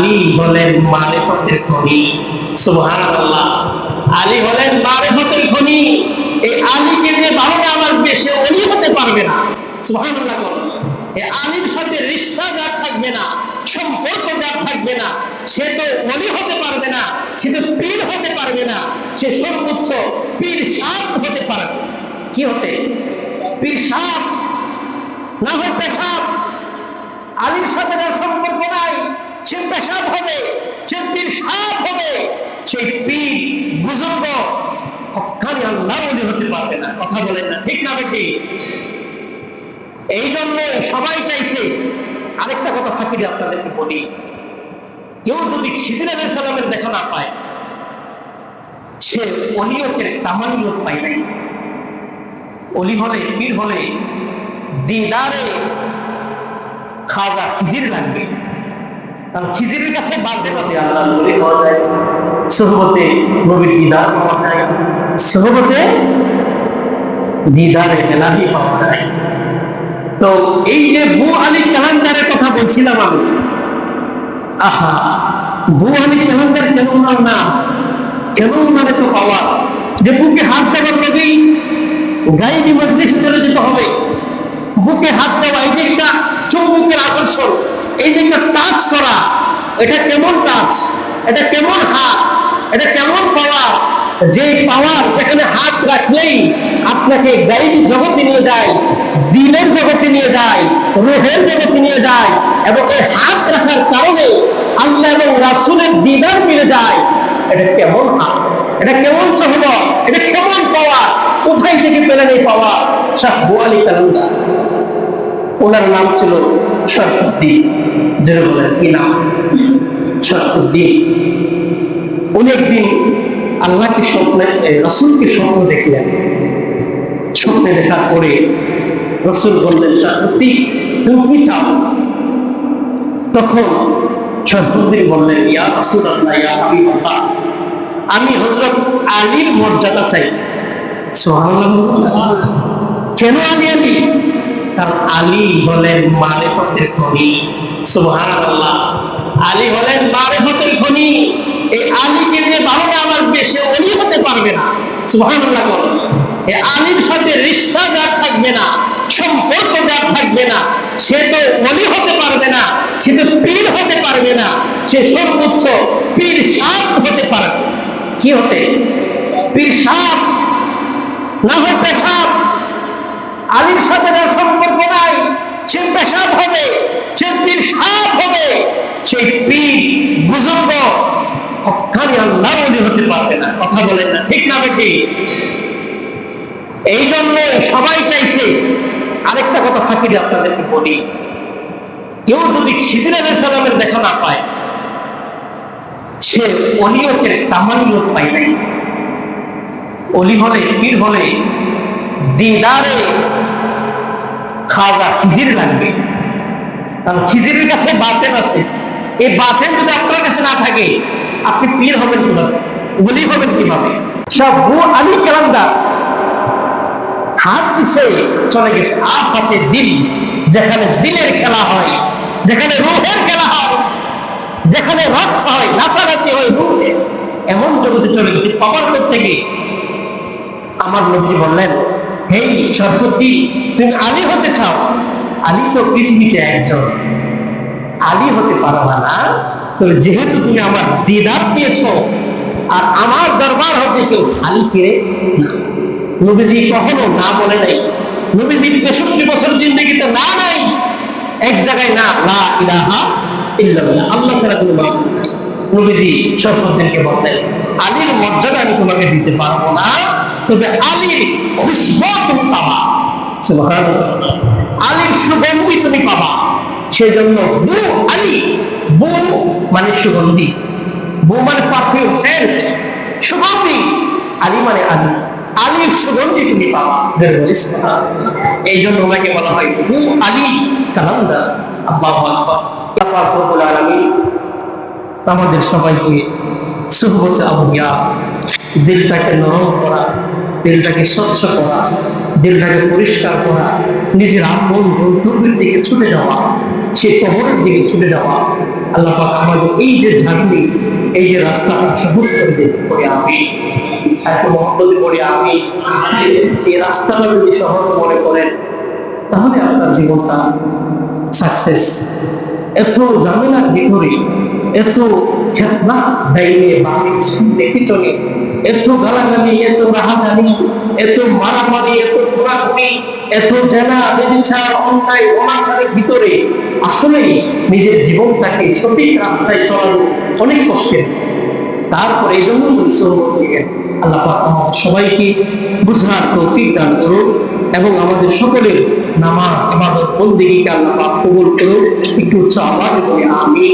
আলী হলেন মারেফতের খনি। সুবহানাল্লাহ। আলী হলেন মারেফতের খনি। এই আলীকে যে বারোটা আমার সে অলি হতে পারবে না। বলেন। এই আলীর সাথে রিশতা যার থাকবে না, সম্পর্ক যার থাকবে না। সে তো অলি হতে পারবে না, সে তো পীর হতে পারবে না, সে সর্বোচ্চ পীর সাপ হতে পারবে। কি হতে? পীর সাপ না হয় পেশাব আলীর সাথে যার সম্পর্ক নাই। সে পেশাব হবে সে পীর সাপ হবে, সেই পীর বুজুর্গ আল্লাহ হতে পারবে না। কথা বলেন না, ঠিক না বেটি? এই জন্য সবাই চাইছে, আরেকটা কথা ফাঁকি দিয়ে আপনাদেরকে বলি। কেউ যদি খিজির আলাহ সালামের দেখা না পায়, সে অলিয়তের তামানিয়ত পায় নাই। অলি হলে, পীর হলে, দিদারে খাজা খিজির লাগবে। কারণ খিজিরের কাছে বাঁধতে পারছে আল্লাহ বলে পাওয়া যায় সহবতে নবীর দিদার পাওয়া যায় সহবতে দিদারে এলাহি পাওয়া যায়। তো এই যে বু আলী কালান্দারের কথা বলছিলাম আমি আহা বু আলী কালান্দার কেন ওনার নাম কেন ওনারে পাওয়া যে বুকে হাত দেওয়ার লগেই গাইবি মজলিস চলে যেতে হবে। বুকে হাত দেওয়া এই একটা এই যে একটা টাচ করা, এটা কেমন টাচ এটা কেমন হাত? এটা কেমন পাওয়ার যে পাওয়ার যেখানে হাত রাখলেই আপনাকে গাইবি জগতে নিয়ে যায়, দিলের জগতে নিয়ে যায়, রোহের জগতে নিয়ে যায়, এবং এই হাত রাখার কারণে আল্লাহ এবং রাসুলের দিদার মিলে যায়। এটা কেমন হাত? এটা কেমন সহব এটা কেমন পাওয়ার কোথায় থেকে পেলেন এই পাওয়া শাহ বোয়ালি কালান্দার ওনার নাম ছিল উনি আল্লাহকে স্বপ্নে রসুলকে স্বপ্ন দেখলেন। স্বপ্নে দেখার পরে রসুল বললেন, শরফুদ্দিন, তুমি কি চাও? তখন শরফুদ্দিন বললেন, ইয়া রসুল আল্লাহ ইয়া হাবিবাল্লাহ, আমি হজরত আলীর মর্যাদা চাই। কেন আলী আলী? কারণ আলী হলেন মারেফতের খনি। সুবহানাল্লাহ। আলী হলেন মারেফতের খনি। এই আলীকে যে বারোটা আমার সে অলি হতে পারবে না। সুবহানাল্লাহ বলেন এই আলীর সাথে রিশতা যার থাকবে না, সম্পর্ক যার থাকবে না, সে তো অলি হতে পারবে না, সে তো পীর হতে পারবে না, সে সর্বোচ্চ পীর সাপ হতে পারবে কি হতে? পীর সাপ না হয় পেশাব। আলীর সাথে যার সে পেশাব হবে সে পীর সাপ হবে, সেই পীর বুজুর্গ হকানি আল্লাহ হতে পারবে না। কথা বলেন না, ঠিক না বেটি? এই জন্য সবাই চাইছে, আরেকটা কথা ফাঁকি আপনাদেরকে বলি। কেউ যদি খিজির আলাহ সালামের দেখা না পায়, সে অলিয়তের তামানিয়ত পাই নাই। অলি হলে, পীর হলে, দিদারে খাজা খিজির লাগবে। কারণ খিজিরের কাছে বাতেন আছে। এই বাতেন যদি আপনার কাছে না থাকে, আপনি পীর হবেন কীভাবে? অলি হবেন কীভাবে? চলে গেছে। দিল যেখানে দিলের খেলা হয়, যেখানে খেলা হয়, যেখানে হয় এমন চলে গেছে। আমার নবী বললেন হেই, সরস্বতী, তুমি আলী হতে চাও? আলী তো পৃথিবীতে একজন। আলী হতে পারবা না তো যেহেতু তুমি আমার দিদার পেয়েছ আর আমার দরবার হতে কেউ খালি ফিরে নবীজি কখনো না বলে নাই। নবীজি তেষট্টি বছর জিন্দগিতে না নাই। এক জায়গায় না, লা ইলাহা ইল্লাল্লাহ, আল্লাহ ছাড়া কোনো নাই। নবীজি সরস্বতীকে বললেন, আলীর মর্যাদা আমি তোমাকে দিতে পারব না। তবে আলীর খুশবু তুমি পাবা। আলীর সুগন্ধি তুমি পাবা। সেই জন্য বু আলী বু মানে সুগন্ধি। বু মানে পারফিউম সেন্ট সুগন্ধি আলী মানে আলী। আলীর সুগন্ধি তুমি পাবা। এই জন্য ওনাকে বলা হয় বু আলী কালান্দার আল্লাহু আকবার। আল্লাহ রব্বুল আলামিন আমাদের সবাইকে সুহবত আবুয়া দিলটাকে নরম করা দিলটাকে স্বচ্ছ করা, দিলটাকে পরিষ্কার করা, নিজের আপন গন্তব্যের দিকে ছুটে যাওয়া, সে কবরের দিকে ছুটে যাওয়া, আল্লাহ পাক আমাদের এই যে ঝাঁকুনি, এই যে রাস্তাটা সবুজ করে দিতে করে আমি। এত মহব্বতে পড়ে আমি। এই রাস্তাটা যদি সহজ মনে করেন, তাহলে আপনার জীবনটা সাকসেস এত ঝামেলার ভিতরে, এত ডাইনে বামে সামনে পিছনে এত গালাগালি, এত রাহাগালি এত মারামারি, এত ঘোরাঘুরি, এত জেলা বেবিচার, অন্যায়, অনাচারের ভিতরে আসলেই নিজের জীবনটাকে সঠিক রাস্তায় চলানো অনেক কষ্টের। তারপরে এই জন্য আল্লাহ আমাদের সবাইকে বুঝার তৌফিক দান করুন এবং আমাদের সকলের নামাজ, ইবাদত, বন্দিগিকে আল্লাহ কবুল করুন। একটু আওয়াজ আমি